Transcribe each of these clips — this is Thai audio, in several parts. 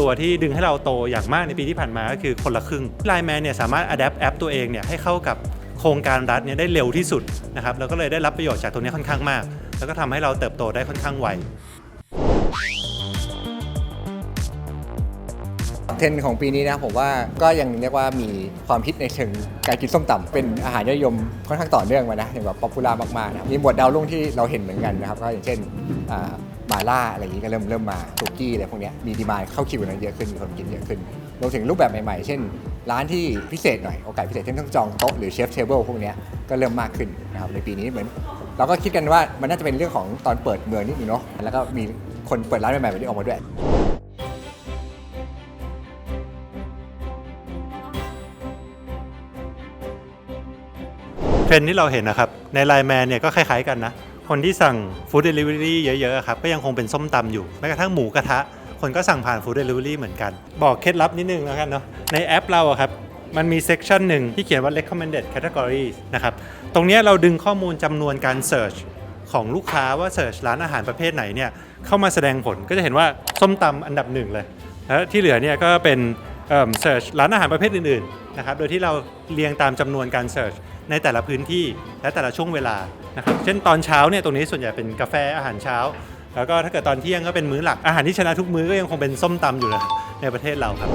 ตัวที่ดึงให้เราโตอย่างมากในปีที่ผ่านมาก็คือคนละครึ่ง Line Man เนี่ยสามารถ adapt แอปตัวเองเนี่ยให้เข้ากับโครงการรัฐเนี่ยได้เร็วที่สุดนะครับแล้วก็เลยได้รับประโยชน์จากตรงนี้ค่อนข้างมาก แล้วก็ทำให้เราเติบโตได้ค่อนข้างไวเทรนของปีนี้นะผมว่าก็ยังเรียกว่ามีความฮิตในเชิงการกินส้มตำเป็นอาหารยอดนิยมค่อนข้างต่อเนื่องมานะอย่างแบบป๊อปปูล่ามากๆนะมีหมวดดาวรุ่งที่เราเห็นเหมือนกันนะครับก็อย่างเช่นอ่า บาล่าอะไรอย่างนี้ก็เริ่มเริ่มมาสุกี้อะไรพวกนี้มีดีมานเข้าคิวกันเยอะขึ้นมีคนกินเยอะขึ้นรวมถึงรูปแบบใหม่ๆ เช่น ร้านที่พิเศษหน่อยโอกาสพิเศษเช่นต้องจองโต๊ะหรือเชฟเทเบิลพวกนี้ก็เริ่มมากขึ้นนะครับในปีนี้เหมือน เราก็คิดกันว่ามันน่าจะเป็นเรื่องของตอนเปิดเมืองนิดนึงเนาะแล้วก็มีคนเปิดร้านใหม่ๆแบบนี้ออกมาด้วยเทรนด์ที่เราเห็นนะครับใน Line Man เนี่ยก็คล้ายๆกันนะ คนที่สั่ง Food Delivery เยอะๆครับก็ยังคงเป็นส้มตำอยู่แม้กระทั่งหมูกระทะ คนก็สั่งผ่าน Food Delivery เหมือนกัน บอกเคล็ดลับนิดนึงแล้วกันเนาะในแอปเราอะครับมันมีเซกชันหนึ่งที่เขียนว่า recommended categories นะครับตรงนี้เราดึงข้อมูลจำนวนการ search ของลูกค้าว่า search ร้านอาหารประเภทไหนเนี่ยเข้ามาแสดงผลก็จะเห็นว่าส้มตำอันดับหนึ่งเลย แล้วที่เหลือเนี่ยก็เป็นเอ่อ search ร้านอาหารประเภทอื่นๆ นะครับโดยที่เราเรียงตามจำนวนการ search ในแต่ละพื้นที่และแต่ละช่วงเวลานะครับเช่นตอนเช้าเนี่ยตรงนี้ส่วนใหญ่เป็นกาแฟอาหารเช้า แล้วก็ถ้าเกิดตอนเที่ยงก็เป็นมื้อหลักอาหารที่ชนะทุกมื้อก็ยังคงเป็นส้มตำอยู่เลยในประเทศเราครับ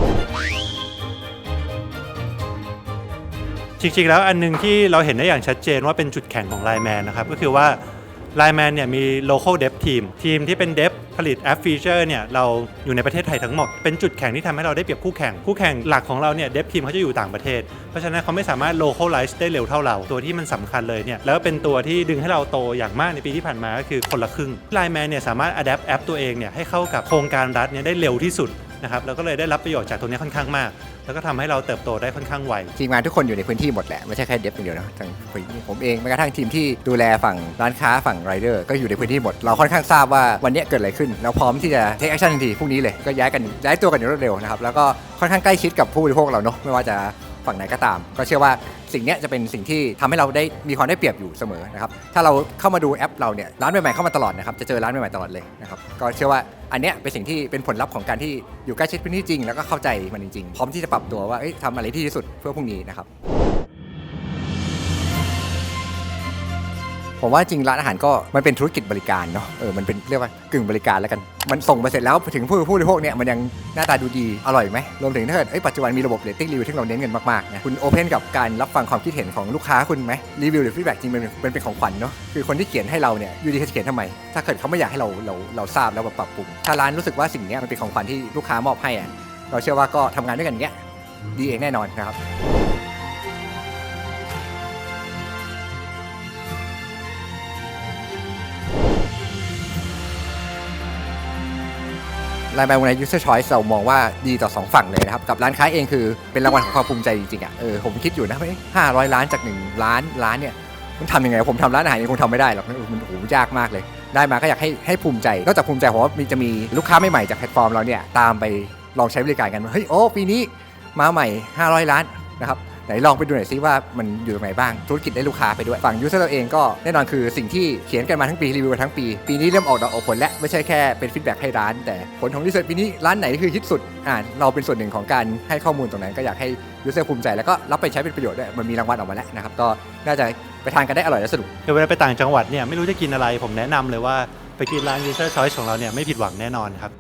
จริงๆแล้วอันหนึงที่เราเห็นได้อย่างชัดเจนว่าเป็นจุดแข็งของ Line Man นะครับก็คือว่า Line Man เนี่ยมี local dev team ทีมที่เป็น dev ผลิตแอปฟีเจอร์เนี่ยเราอยู่ในประเทศไทยทั้งหมด เป็นจุดแข็งที่ทำให้เราได้เปรียบคู่แข่ง คู่แข่งหลักของเราเนี่ย dev team เขาจะอยู่ต่างประเทศ เพราะฉะนั้นเขาไม่สามารถ localize ได้เร็วเท่าเรา ตัวที่มันสำคัญเลยเนี่ยแล้วก็เป็นตัวที่ดึงให้เราโตอย่างมากในปีที่ผ่านมาก็คือคนละครึ่ง Line Man เนี่ยสามารถ adapt แอปตัวเองเนี่ยให้เข้ากับโครงการรัฐเนี่ยได้เร็วที่สุด นะครับเราก็เลยได้รับประโยชน์จากตรงนี้ค่อนข้างมาก แล้วก็ทำให้เราเติบโตได้ค่อนข้างไว ทีมงานทุกคนอยู่ในพื้นที่หมดแหละ ไม่ใช่แค่เดฟอย่างเดียวนะทั้งผมเองแม้กระทั่งทีมที่ดูแลฝั่งร้านค้าฝั่งไรเดอร์ก็อยู่ในพื้นที่หมด เราค่อนข้างทราบว่าวันนี้เกิดอะไรขึ้น เราพร้อมที่จะเทคแอคชั่นทันทีพรุ่งนี้เลยก็ย้ายกันย้ายตัวกันอย่างรวดเร็วนะครับแล้วก็ค่อนข้างใกล้ชิดกับผู้บริโภคเราเนาะไม่ว่าจะ ฝั่งไหนก็ตาม ก็เชื่อว่าสิ่งนี้จะเป็นสิ่งที่ทำให้เราได้มีความได้เปรียบอยู่เสมอนะครับถ้าเราเข้ามาดูแอปเราเนี่ยร้านใหม่ๆเข้ามาตลอดนะครับจะเจอร้านใหม่ๆตลอดเลยนะครับก็เชื่อว่าอันเนี้ยเป็นสิ่งที่เป็นผลลัพธ์ของการที่อยู่ใกล้ชิดพื้นที่จริง แล้วก็เข้าใจมันจริงๆ พร้อมที่จะปรับตัวว่าทำอะไรที่ดีที่สุดเพื่อพรุ่งนี้นะครับ ผมว่าจริงร้านอาหารก็มันเป็นธุรกิจบริการเนาะเออมันเป็นเรียกว่ากึ่งบริการแล้วกัน มันส่งไปเสร็จแล้วถึงผู้ผู้บริโภคเนี่ยมันยังหน้าตาดูดีอร่อยไหมรวมถึงถ้าเกิดปัจจุบันมีระบบเรตติ้งรีวิวที่เราเน้นกันมากๆนะคุณโอเพนกับการรับฟังความคิดเห็นของลูกค้าคุณไหมรีวิวหรือฟีดแบ็กจริงมันเป็นเป็นของขวัญเนาะคือคนที่เขียนให้เราเนี่ยอยู่ดีเขาจะเขียนทำไม ถ้าเกิดเขาไม่อยากให้เราเราเราทราบแล้วปรับปรุงถ้าร้านรู้สึกว่าสิ่งนี้มันเป็นของขวัญที่ลูกค้ามอบให้อะเราเชื่อว่าก็ทำงานด้วยกันเงี้ยดีเองแน่นอนนะครับ รายแบใน user choice เรามองว่าดีต่อ 2 ฝั่งเลยนะครับ กับร้านค้าเองคือเป็นรางวัลของความภูมิใจจริงๆอะเออผมคิดอยู่นะห้าร้อยล้านจาก 1 ล้านล้านเนี่ยมันทำยังไงผมทำร้านอาหารยังคงทำไม่ได้หรอกมันโอ้โหยากมากเลย ได้มาก็อยากให้ให้ภูมิใจนอกจากภูมิใจผมว่ามีจะมีลูกค้าใหม่ๆจากแพลตฟอร์มเราเนี่ยตามไปลองใช้บริการกันเฮ้ยโอ้ปีนี้มาใหม่ 500 ล้านนะครับ ไหนลองไปดูหน่อยซิว่ามันอยู่ตรงไหนบ้างธุรกิจได้ลูกค้าไปด้วยฝั่งยูเซอร์เราเองก็แน่นอนคือสิ่งที่เขียนกันมาทั้งปีรีวิวมาทั้งปี ปีนี้เริ่มออกดอกออกผลแล้วไม่ใช่แค่เป็นฟีดแบ็กให้ร้าน แต่ผลของรีเสิร์ชปีนี้ร้านไหนคือฮิตสุดอ่าเราเป็นส่วนหนึ่งของการให้ข้อมูลตรงนั้นก็อยากให้ยูเซอร์ภูมิใจแล้วก็รับไปใช้เป็นประโยชน์ด้วยมันมีรางวัลออกมาแล้วนะครับก็น่าจะไปทานกันได้อร่อยและสนุกเดี๋ยวเวลาไปต่างจังหวัดเนี่ยไม่รู้จะกินอะไรผมแนะนำเลยว่าไปกินร้าน User Choice ของเราเนี่ยไม่ผิดหวังแน่นอนครับ